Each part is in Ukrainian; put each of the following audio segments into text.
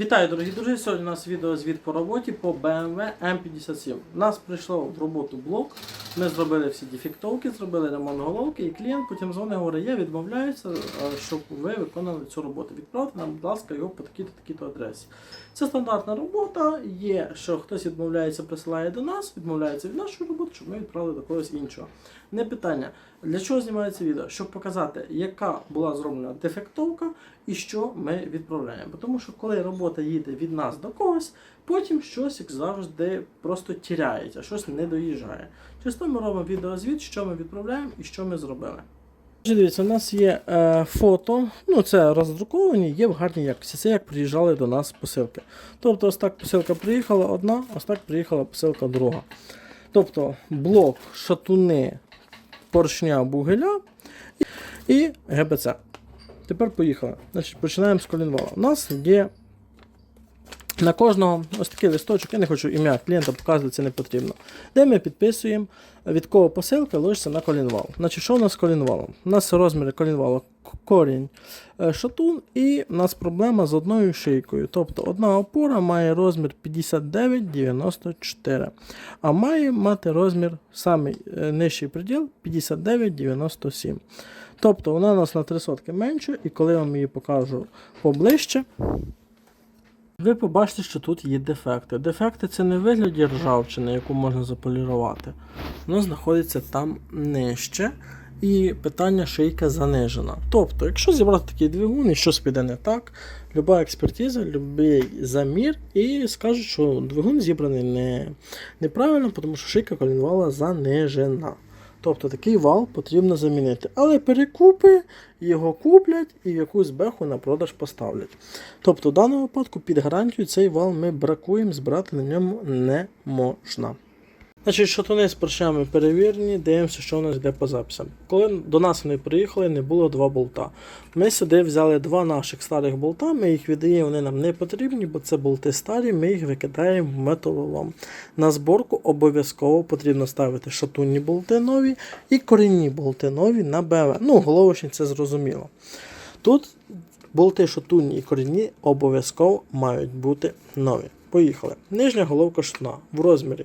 Вітаю, дорогі друзі! Сьогодні у нас відеозвіт по роботі по BMW M57. У нас прийшло в роботу блок. Ми зробили всі дефектовки, зробили ремонт головки, і клієнт потім дзвонить, говорить, я відмовляюся, щоб ви виконали цю роботу. Відправте нам, будь ласка, його по такій-то такій-то адресі. Це стандартна робота. Є, що хтось відмовляється, присилає до нас, відмовляється від нашої роботи, щоб ми відправили до когось іншого. Не питання. Для чого знімається відео? Щоб показати, яка була зроблена дефектовка і що ми відправляємо. Тому що коли робота їде від нас до когось, потім щось як завжди просто тіряється, щось не доїжджає. Через то ми робимо відеозвіт, що ми відправляємо і що ми зробили. Дивіться, у нас є е, фото, ну це роздруковані, є в гарній якості. Це як приїжджали до нас посилки. Тобто, ось так посилка приїхала одна, ось так приїхала посилка друга. Тобто блок, шатуни, поршня бугеля і ГБЦ. Тепер поїхали. Значить, Починаємо з колінвала. У нас є на кожного ось такий листочок, я не хочу ім'я клієнта показувати, це не потрібно. Де ми підписуємо, від кого посилка ложиться на колінвал. Значить, що у нас з колінвалом? У нас розміри колінвалу к- корінь е, шатун, і у нас проблема з одною шийкою. Тобто одна опора має розмір 59,94, а має мати розмір самий е, нижчий приділ 59,97. Тобто вона у нас на 3 сотки менше, і коли я вам її покажу поближче, ви побачите, що тут є дефекти. Дефекти це не вигляді ржавчини, яку можна заполірувати. Воно знаходиться там нижче. І питання шийка занижена. Тобто, якщо зібрати такий двигун і щось піде не так, люба експертиза, любий замір, і скажуть, що двигун зібраний не, неправильно, тому що шийка колінвала занижена. Тобто такий вал потрібно замінити. Але перекупи його куплять і в якусь беху на продаж поставлять. Тобто, в даному випадку під гарантію цей вал ми бракуємо, збирати на ньому не можна. Значить, шатуни з поршнями перевірені, дивимося, що у нас йде по записам. Коли до нас вони приїхали, не було два болта. Ми сюди взяли два наших старих болта, ми їх віддаємо, вони нам не потрібні, бо це болти старі, ми їх викидаємо в металолом. На зборку обов'язково потрібно ставити шатунні болти нові і корінні болти нові на БВ. Ну, головочні це зрозуміло. Тут болти шатунні і корінні обов'язково мають бути нові. Поїхали. Нижня головка шатуна в розмірі.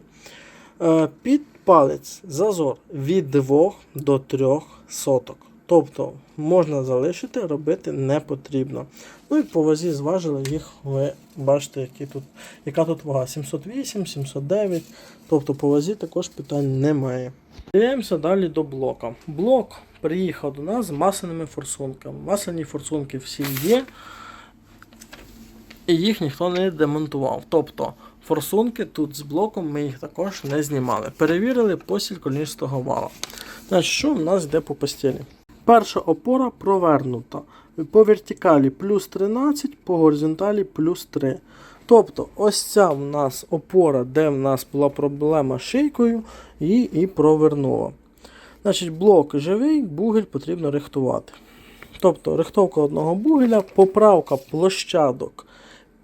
Е, Під палець зазор від 2 до 3 соток. Тобто можна залишити, робити не потрібно. Ну і по вазі зважили їх, ви бачите, які тут, яка тут вага 708, 709. Тобто по вазі також питань немає. Дивимося далі до блока. Блок приїхав до нас з масляними форсунками. Масляні форсунки всі є, і їх ніхто не демонтував. Тобто форсунки тут з блоком ми їх також не знімали. Перевірили посіль коліністого вала. Значить, що в нас йде по постілі? Перша опора провернута. По вертикалі плюс 13, по горизонталі плюс 3. Тобто, ось ця в нас опора, де в нас була проблема з шийкою, її і провернула. Значить, блок живий, бугель потрібно рихтувати. Тобто рихтовка одного бугеля, поправка площадок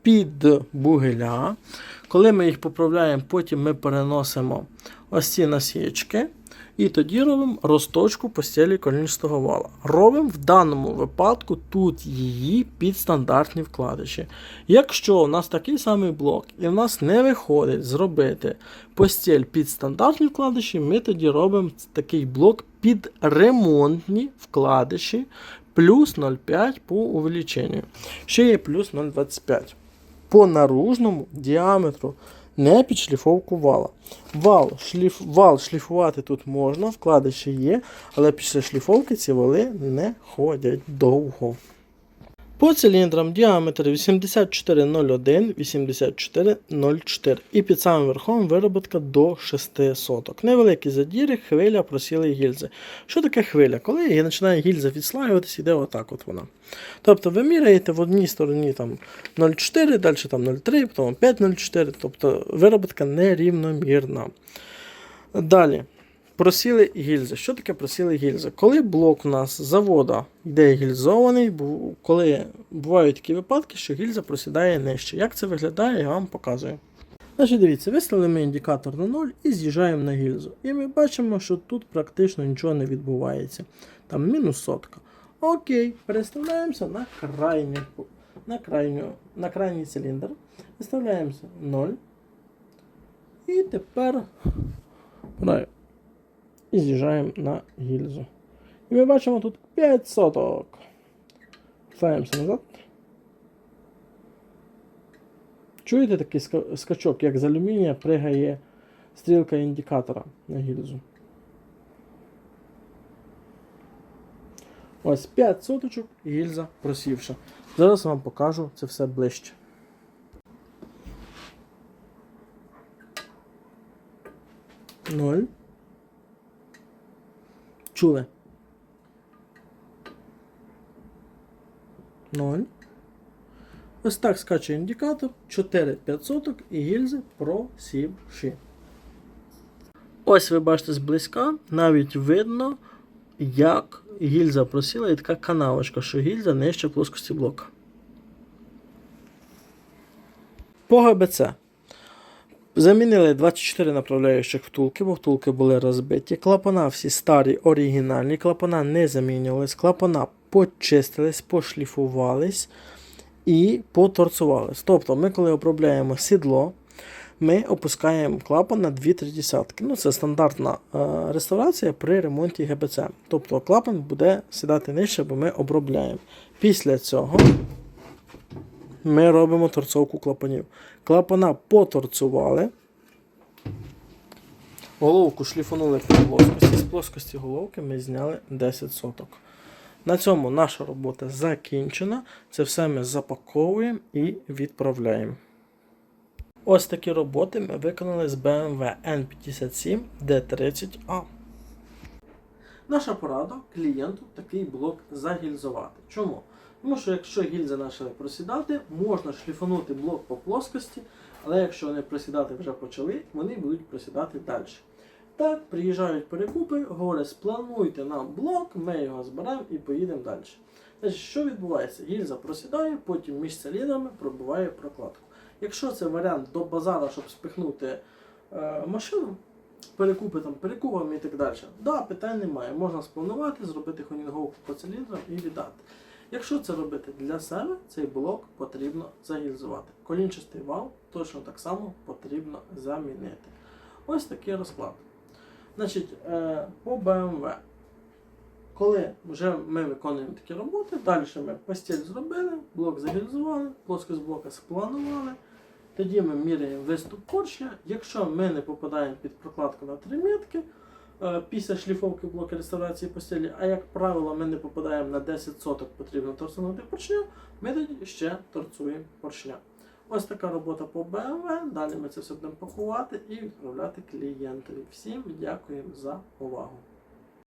під бугеля. Коли ми їх поправляємо, потім ми переносимо ось ці насічки. І тоді робимо розточку постелі колінчатого вала. Робимо в даному випадку тут її під стандартні вкладиші. Якщо у нас такий самий блок і в нас не виходить зробити постель під стандартні вкладиші, ми тоді робимо такий блок під ремонтні вкладиші плюс 0,5 по увеличенню. Ще є плюс 0,25 по наружному діаметру, не під шліфовку вала. Вал, шліф, вал шліфувати тут можна, вкладиші є, але після шліфовки ці вали не ходять довго. По циліндрам діаметр 8401, 8404 і під самим верхом вироботка до 6 соток. Невеликі задіри, хвиля, просіли гільзи. Що таке хвиля? Коли починає гільза відслаюватися, йде отак от вона. Тобто ви міряєте в одній стороні там 0,4, далі там 0,3, потім 5,04, тобто вироботка нерівномірна. Далі. Просіли гільзи. Що таке просіли гільзи? Коли блок у нас завода йде гільзований, коли бувають такі випадки, що гільза просідає нижче. Як це виглядає, я вам показую. Значить, дивіться, виставили ми індикатор на 0 і з'їжджаємо на гільзу. І ми бачимо, що тут практично нічого не відбувається. Там мінус сотка. Окей, переставляємося на крайню, на, крайню, на крайній циліндр, виставляємо 0. І тепер і з'їжджаємо на гільзу. І ми бачимо тут 5 соток. Ставимося назад. Чуєте такий ска- скачок, як з алюмінія пригає стрілка індикатора на гільзу. Ось 5 соточок гільза просівша. Зараз вам покажу це все ближче. Ноль. Чули? Ноль. Ось так скаче індикатор 4-5 соток і гільзи просівші. Ось ви бачите зблизька, навіть видно, як гільза просіла і така канавочка, що гільза нижче плоскості блока. По ГБЦ. Замінили 24 направляючих втулки, бо втулки були розбиті. Клапана всі старі, оригінальні, клапана не замінювались, клапана почистились, пошліфувались і поторцувались. Тобто, ми, коли обробляємо сідло, ми опускаємо клапан на 2-3 десятки. Ну, це стандартна е, реставрація при ремонті ГБЦ. Тобто клапан буде сідати нижче, бо ми обробляємо. Після цього ми робимо торцовку клапанів. Клапана поторцували. Головку шліфанули по плоскості. З плоскості головки ми зняли 10 соток. На цьому наша робота закінчена. Це все ми запаковуємо і відправляємо. Ось такі роботи ми виконали з BMW N57 D30A. Наша порада клієнту такий блок загільзувати. Чому? Тому що якщо гільзи почали просідати, можна шліфанути блок по плоскості, але якщо вони просідати вже почали, вони будуть просідати далі. Так, приїжджають перекупи, говорять, сплануйте нам блок, ми його зберемо і поїдемо далі. Значить, що відбувається? Гільза просідає, потім між циліндрами пробиває прокладку. Якщо це варіант до базара, щоб спихнути е, машину, перекупи там перекупами і так далі, да, питань немає. Можна спланувати, зробити хонінговку по циліндрам і віддати. Якщо це робити для себе, цей блок потрібно загільзувати. Колінчастий вал точно так само потрібно замінити. Ось такий розклад. Значить, е, по BMW. Коли вже ми виконуємо такі роботи, далі ми постіль зробили, блок загільзували, плоскость блока спланували. Тоді ми міряємо виступ поршня. Якщо ми не попадаємо під прокладку на 3 метки, після шліфовки блока реставрації постелі, а як правило, ми не попадаємо на 10 соток, потрібно торсунути поршня, ми тоді ще торцуємо поршня. Ось така робота по БМВ. Далі ми це все будемо пакувати і відправляти клієнтові. Всім дякуємо за увагу.